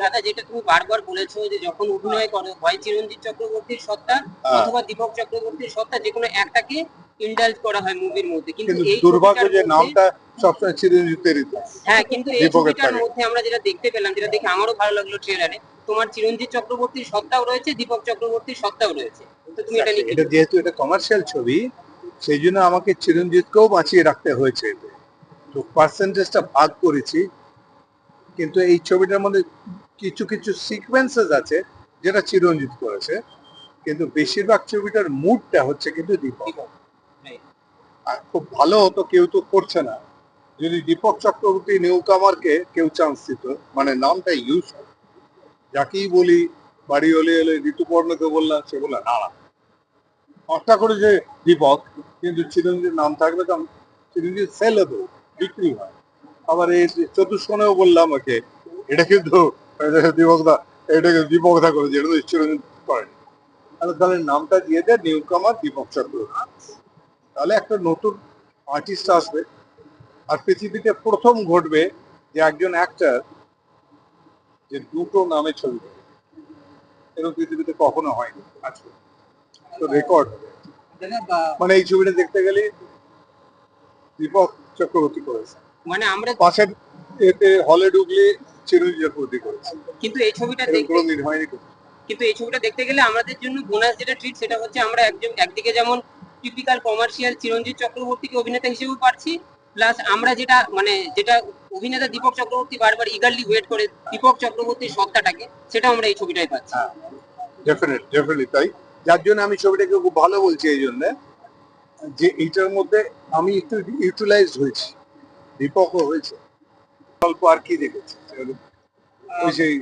দাদা যেটা তুমি বারবার বলেছ যে যখন অভিনয় করো হয় চিরঞ্জিত চক্রবর্তীর সত্তা হ্যাঁ। অথবা দীপক চক্রবর্তীর সত্তা যে কোনো একটাকে ইন্ডালজ করা হয় মুভির মধ্যে। কিন্তু এই দুর্ভাগ্য যে নামটা সবসময় চিরঞ্জিতেরই হ্যাঁ কিন্তু এই ছবিটার মধ্যে আমরা যেটা দেখতে পেলাম যেটা দেখে আমারও ভালো লাগল ট্রেলারে তোমার চিরঞ্জিত চক্রবর্তীর সত্তাও রয়েছে দীপক চক্রবর্তীর সত্তাও রয়েছে। তো তুমি এটা নিয়ে এটা যেহেতু এটা কমার্শিয়াল ছবি সেই জন্য আমাকে চিরঞ্জিতকেও বাঁচিয়ে রাখতে হয়েছে তো পার্সেন্টেজটা ভাগ করেছি কিন্তু এই ছবিটার মধ্যে কিছু কিছু সিকোয়েন্সেস আছে যেটা চিরঞ্জিত করেছে কিন্তু বেশিরভাগ ছবিটার মুডটা হচ্ছে কিন্তু দীপক? আর খুব ভালো হতো কেউ তো করছে না। যদি দীপক চক্রবর্তী নিউ কামারকে কেউ চান্স দিত মানে নামটা ইউজ যাকেই বলি বাড়ি হলে এলে ঋতুপর্ণকে বললাম সে বলল না না। করে যে দীপক কিন্তু চিরঞ্জিত নাম থাকবে তো চিরঞ্জিত সেলেবল বিক্রি হয়। আবার এই চতুষ্কোণেও বললাম ওকে এটা কিন্তু এটাকে তো করেনি। তাহলে তাহলে নামটা দিয়ে দেয় নিউ কামার দীপক চক্রবর্তী তাহলে একটা নতুন আর্টিস্ট আসবে আর পৃথিবীতে প্রথম ঘটবে যে একজন অ্যাক্টর যে দুটো নামে ছবি এরকম পৃথিবীতে কখনো হয়নি আজকে। তো রেকর্ড মানে এই ছবিটা দেখতে গেলে দীপক চক্রবর্তী করেছে। মানে আমরা পাশের এতে হলে ঢুকলে চক্রবর্তী করেছে। কিন্তু এই ছবিটা দেখতে কিন্তু এই ছবিটা দেখতে গেলে আমাদের জন্য বোনাস যেটা ট্রিট সেটা হচ্ছে আমরা একজন একদিকে যেমন টিপিক্যাল কমার্শিয়াল চিরঞ্জিত চক্রবর্তীকে অভিনেতা হিসেবে পাচ্ছি প্লাস আমরা যেটা মানে যেটা অভিনেতা দীপক চক্রবর্তী বারবার ইগারলি ওয়েট করে দীপক চক্রবর্তীর সত্তাটাকে সেটা আমরা এই ছবিটায় পাচ্ছি। ডেফিনেট ডেফিনেটলি তাই। যার জন্য আমি ছবিটাকে খুব ভালো বলছি এই জন্য যে এইটার মধ্যে আমি একটু ইউটিলাইজ হয়েছি। দীপকও হয়েছে। গল্প আর কি দেখেছি ওই সেই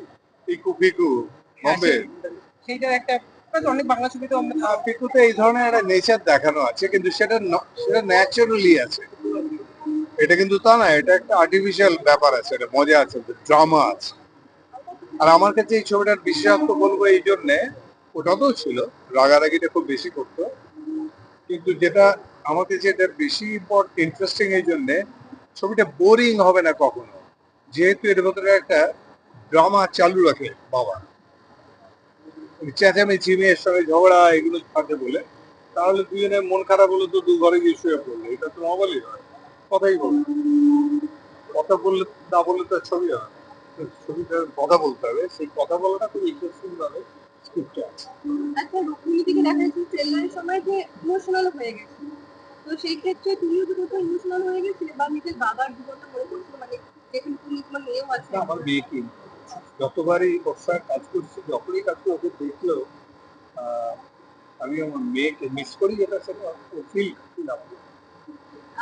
পিকু পিকু বম্বে? সেইটা একটা অনেক বাংলা ছবিতে পিকুতে এই ধরনের একটা নেচার দেখানো আছে কিন্তু সেটা সেটা ন্যাচারালি আছে। এটা কিন্তু তা না এটা একটা আর্টিফিশিয়াল ব্যাপার আছে এটা মজা আছে ড্রামা আছে। আর আমার কাছে এই ছবিটার বিশেষত্ব বলব এই জন্যে ওটাতেও ছিল রাগারাগিটা খুব বেশি করতো। কিন্তু যেটা আমার কাছে এটা বেশি ইন্টারেস্টিং এই জন্যে ছবিটা বোরিং হবে না কখনো। যেহেতু এর ভেতরে একটা ড্রামা চালু রাখে বাবা। চেঁচামেচি, মেয়ের সঙ্গে ঝগড়া, এগুলো থাকে বলে। তাহলে দুজনে মন খারাপ হলো তো দু ঘরে গিয়ে শুয়ে পড়ল। এটা তো নর্মালই হয়। কথাই বল। কথা বললে, না বললে তো ছবি হয় ছবিটার কথা বলতে হবে। সেই কথা বলাটা খুব ইন্টারেস্টিং ভাবে স্ক্রিপ্টে আছে। একটা রুক্মিণী থেকে দেখা যাচ্ছে ট্রেলারের সময় যে ইমোশনাল হয়ে গেছে। তো সেই ক্ষেত্রে তুমিও কোথাও ইমোশনাল হয়ে গেছিলে? বা নিজের বাবার পড়ছিল? মানে যেখানে তুমি তোমার মেয়েও আছে আমার মেয়েকে যতবারই ওর কাজ করছি যখনই কাজ করি ওকে দেখলেও আমি আমার মেয়েকে মিস করি যেটা সেটা ফিল ফিল আপ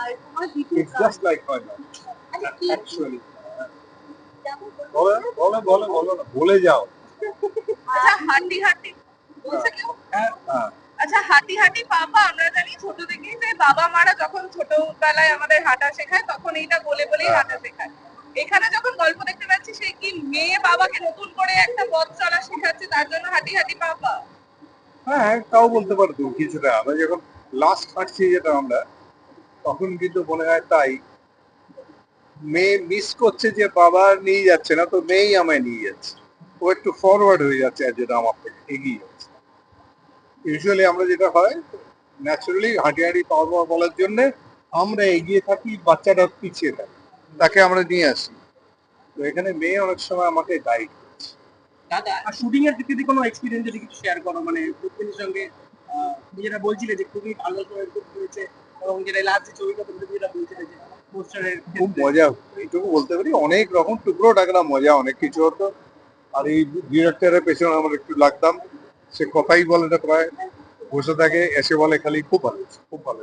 আর তোমার it's just like my mom actually বলো বলো বলো বলো বলে যাও। আচ্ছা হাঁটি হাঁটি। বলছে কেউ হ্যাঁ আচ্ছা হাঁটি হাঁটি পাপা আমরা জানি ছোট থেকেই যে বাবা মারা যখন ছোটবেলায় আমাদের হাঁটা শেখায় তখন এইটা বলে বলেই হাঁটা শেখায়। এখানে যখন গল্প দেখতে পাচ্ছি সে কি মেয়ে বাবাকে নতুন করে একটা পথ চলা শেখাচ্ছে, তার জন্য হাঁটি হাঁটি পাপা হ্যাঁ তাও বলতে পারো তুমি কিছুটা। আমরা যখন লাস্ট হাঁটছি যেটা আমরা, তখন কিন্তু মনে হয় তাই। মেয়ে মিস করছে যে বাবা নিয়ে যাচ্ছে না, তো মেয়েই আমায় নিয়ে যাচ্ছে। ও একটু ফরওয়ার্ড হয়ে যাচ্ছে আর যেটা আমার থেকে, এগিয়ে যাচ্ছে। ইউজুয়ালি আমরা যেটা হয় ন্যাচারালি হাঁটি হাঁটি পাওয়া বলার জন্য আমরা এগিয়ে থাকি, বাচ্চাটা পিছিয়ে থাকে। তাকে আমরা নিয়ে আসি। তো এখানে মেয়ে অনেক সময় আমাকে গাইড করছে। দাদা আর শুটিং এর দিক কোনো এক্সপিরিয়েন্স যদি কিছু শেয়ার করো মানে রুক্মিণীর সঙ্গে তুমি যেটা বলছিলে যে খুবই ভালো হয়েছে এবং যেটা লাস্ট যে ছবিটা তুমি যেটা বলছিলে যে খুব মজা। এইটুকু বলতে পারি অনেক রকম টুকরো টাকরা মজা অনেক কিছু হতো। আর এই ডিরেক্টরের পেছনে আমরা একটু লাগতাম। সে কথাই বলে না প্রায়। বসে থাকে এসে বলে খালি খুব ভালো খুব ভালো।